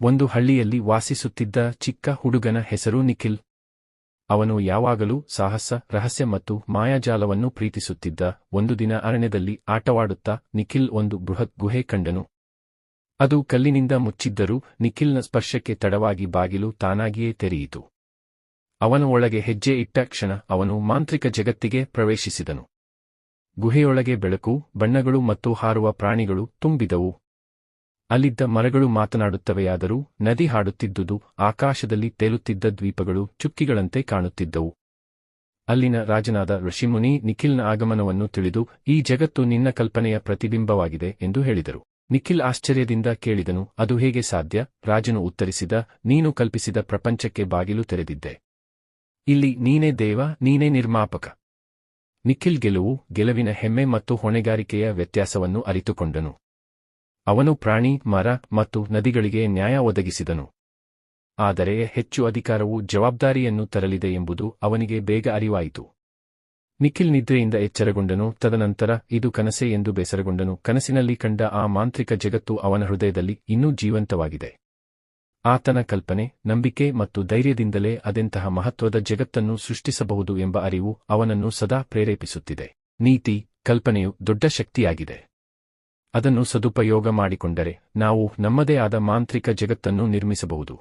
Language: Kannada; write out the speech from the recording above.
ಒಂದು ಹಳ್ಳಿಯಲ್ಲಿ ವಾಸಿಸುತ್ತಿದ್ದ ಚಿಕ್ಕ ಹುಡುಗನ ಹೆಸರು ನಿಖಿಲ್. ಅವನು ಯಾವಾಗಲೂ ಸಾಹಸ, ರಹಸ್ಯ ಮತ್ತು ಮಾಯಾಜಾಲವನ್ನು ಪ್ರೀತಿಸುತ್ತಿದ್ದ ಒಂದು ದಿನ ಅರಣ್ಯದಲ್ಲಿ ಆಟವಾಡುತ್ತಾ ನಿಖಿಲ್ ಒಂದು ಬೃಹತ್ ಗುಹೆ ಕಂಡನು. ಅದು ಕಲ್ಲಿನಿಂದ ಮುಚ್ಚಿದ್ದರೂ ನಿಖಿಲ್ನ ಸ್ಪರ್ಶಕ್ಕೆ ತಡವಾಗಿ ಬಾಗಿಲು ತಾನಾಗಿಯೇ ತೆರೆಯಿತು. ಅವನ ಒಳಗೆ ಹೆಜ್ಜೆ ಇಟ್ಟ ಕ್ಷಣ ಅವನು ಮಾಂತ್ರಿಕ ಜಗತ್ತಿಗೆ ಪ್ರವೇಶಿಸಿದನು. ಗುಹೆಯೊಳಗೆ ಬೆಳಕು, ಬಣ್ಣಗಳು ಮತ್ತು ಹಾರುವ ಪ್ರಾಣಿಗಳು ತುಂಬಿದವು. ಅಲ್ಲಿದ್ದ ಮರಗಳು ಮಾತನಾಡುತ್ತವೆಯಾದರೂ ನದಿ ಹಾಡುತ್ತಿದ್ದುದು ಆಕಾಶದಲ್ಲಿ ತೇಲುತ್ತಿದ್ದ ದ್ವೀಪಗಳು ಚುಕ್ಕಿಗಳಂತೆ ಕಾಣುತ್ತಿದ್ದವು. ಅಲ್ಲಿನ ರಾಜನಾದ ಋಷಿಮುನಿ ನಿಖಿಲ್ನ ಆಗಮನವನ್ನು ತಿಳಿದು, ಈ ಜಗತ್ತು ನಿನ್ನ ಕಲ್ಪನೆಯ ಪ್ರತಿಬಿಂಬವಾಗಿದೆ ಎಂದು ಹೇಳಿದರು. ನಿಖಿಲ್ ಆಶ್ಚರ್ಯದಿಂದ ಕೇಳಿದನು, ಅದು ಹೇಗೆ ಸಾಧ್ಯ? ರಾಜನು ಉತ್ತರಿಸಿದ, ನೀನು ಕಲ್ಪಿಸಿದ ಪ್ರಪಂಚಕ್ಕೆ ಬಾಗಿಲು ತೆರೆದಿದ್ದೆ. ಇಲ್ಲಿ ನೀನೇ ದೇವ, ನೀನೇ ನಿರ್ಮಾಪಕ. ನಿಖಿಲ್ ಗೆಲುವು, ಗೆಲುವಿನ ಹೆಮ್ಮೆ ಮತ್ತು ಹೊಣೆಗಾರಿಕೆಯ ವ್ಯತ್ಯಾಸವನ್ನು ಅರಿತುಕೊಂಡನು. ಅವನು ಪ್ರಾಣಿ, ಮರ ಮತ್ತು ನದಿಗಳಿಗೆ ನ್ಯಾಯ ಒದಗಿಸಿದನು. ಆದರೆ ಹೆಚ್ಚು ಅಧಿಕಾರವು ಜವಾಬ್ದಾರಿಯನ್ನು ತರಲಿದೆ ಎಂಬುದು ಅವನಿಗೆ ಬೇಗ ಅರಿವಾಯಿತು. ನಿಖಿಲ್ ನಿದ್ರೆಯಿಂದ ಎಚ್ಚರಗೊಂಡನು, ತದನಂತರ, ಇದು ಕನಸೆ ಎಂದು ಬೇಸರಗೊಂಡನು. ಕನಸಿನಲ್ಲಿ ಕಂಡ ಆ ಮಾಂತ್ರಿಕ ಜಗತ್ತು ಅವನ ಹೃದಯದಲ್ಲಿ ಇನ್ನೂ ಜೀವಂತವಾಗಿದೆ. ಆತನ ಕಲ್ಪನೆ, ನಂಬಿಕೆ ಮತ್ತು ಧೈರ್ಯದಿಂದಲೇ ಅದೆಂತಹ ಮಹತ್ವದ ಜಗತ್ತನ್ನು ಸೃಷ್ಟಿಸಬಹುದು ಎಂಬ ಅರಿವು ಅವನನ್ನು ಸದಾ ಪ್ರೇರೇಪಿಸುತ್ತಿದೆ. ನೀತಿ, ಕಲ್ಪನೆಯು ದೊಡ್ಡ ಶಕ್ತಿಯಾಗಿದೆ. ಅದನ್ನು ಸದುಪಯೋಗ ಮಾಡಿಕೊಂಡರೆ ನಾವು ನಮ್ಮದೇ ಆದ ಮಾಂತ್ರಿಕ ಜಗತ್ತನ್ನು ನಿರ್ಮಿಸಬಹುದು.